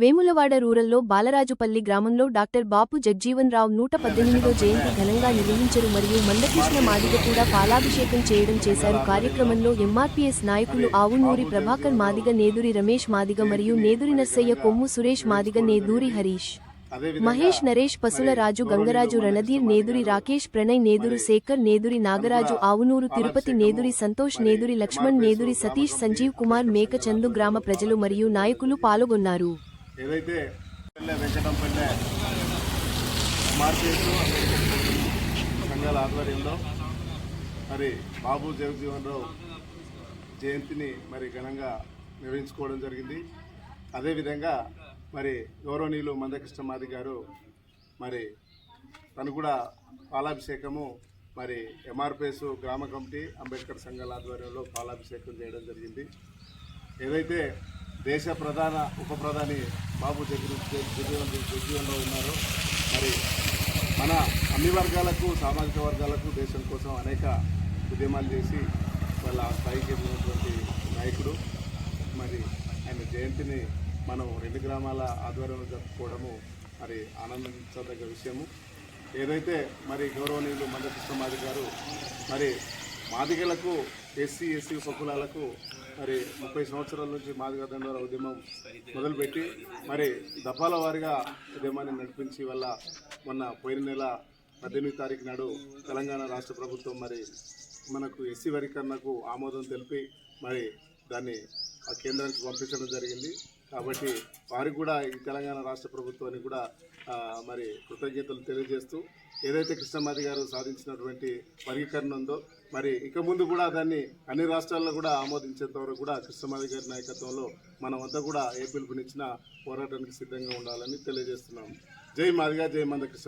వేములవాడ రూరల్లో బాలరాజుపల్లి గ్రామంలో డాక్టర్ బాపు జగ్జీవన్ రావు నూట పద్దెనిమిదో జయంతి ఘనంగా నిర్వహించరు మరియు మందకృష్ణ మాదిగ కూడా పాలాభిషేకం చేయడం చేశారు. కార్యక్రమంలో ఎంఆర్పీఎస్ నాయకులు ఆవునూరి ప్రభాకర్ మాదిగ నేదురి రమేష్ మాదిగ మరియు నేదురి నర్సయ్య కొమ్ము సురేష్ మాదిగ నేదూరి హరీష్. మహేష్ నరేష్ పసుల రాజు గంగరాజు రణధీర్ నేదురి రాకేష్ ప్రణయ్ నేదురు శేఖర్ నేదురి నాగరాజు ఆవునూరు తిరుపతి నేదురి సంతోష్ నేదురి లక్ష్మణ్ నేదురి సతీష్ సంజీవ్ కుమార్ మేకచందు గ్రామ ప్రజలు మరియు నాయకులు పాల్గొన్నారు. ఏదైతే పల్లె వెంకటంపల్లె మార్కెట్ సంఘాల ఆధ్వర్యంలో మరి బాబు జగజీవన్ రావు జయంతిని మరి ఘనంగా నిర్వహించుకోవడం జరిగింది. అదేవిధంగా మరి గౌరవనీయులు మందకృష్ణ మాది గారు మరి తను కూడా పాలాభిషేకము మరి ఎంఆర్పిఎస్ గ్రామ కమిటీ అంబేద్కర్ సంఘాల ఆధ్వర్యంలో పాలాభిషేకం చేయడం జరిగింది. ఏదైతే దేశ ప్రధాన ఉప ప్రధాని బాబు జగన్ జగన్ ఉన్నారు. మరి మన అన్ని వర్గాలకు సామాజిక వర్గాలకు దేశం కోసం అనేక ఉద్యమాలు చేసి వాళ్ళ స్థాయికి ఎదిగినటువంటి నాయకుడు. మరి ఆయన జయంతిని మనం రెండు గ్రామాల ఆధ్వర్యంలో జరుపుకోవడము మరి ఆనందించదగ్గ విషయము. ఏదైతే మరి గౌరవనీయులు మందకృష్ణ మాది గారు మరి మాదిగలకు ఎస్సీ ఎస్సీ ఉపకులాలకు మరి ముప్పై సంవత్సరాల నుంచి మాదిగ దండోర ఉద్యమం మొదలుపెట్టి మరి దఫాల వారిగా ఉద్యమాన్ని నడిపించి వల్ల మొన్న పోయిన నెల పద్దెనిమిది తారీఖు నాడు తెలంగాణ రాష్ట్ర ప్రభుత్వం మరి మనకు ఎస్సీ వర్గీకరణకు ఆమోదం తెలిపి మరి దాన్ని ఆ కేంద్రానికి పంపించడం జరిగింది. కాబట్టి వారికి కూడా ఈ తెలంగాణ రాష్ట్ర ప్రభుత్వానికి కూడా మరి కృతజ్ఞతలు తెలియజేస్తూ ఏదైతే కృష్ణమాది గారు సాధించినటువంటి వర్గీకరణ ఉందో మరి ఇక ముందు కూడా దాన్ని అన్ని రాష్ట్రాల్లో కూడా ఆమోదించేంత వరకు కూడా కృష్ణమాది గారి నాయకత్వంలో మనమంతా కూడా ఏ పిలుపునిచ్చిన పోరాటానికి సిద్ధంగా ఉండాలని తెలియజేస్తున్నాం. జై మాదిగా జై మంద కృష్ణ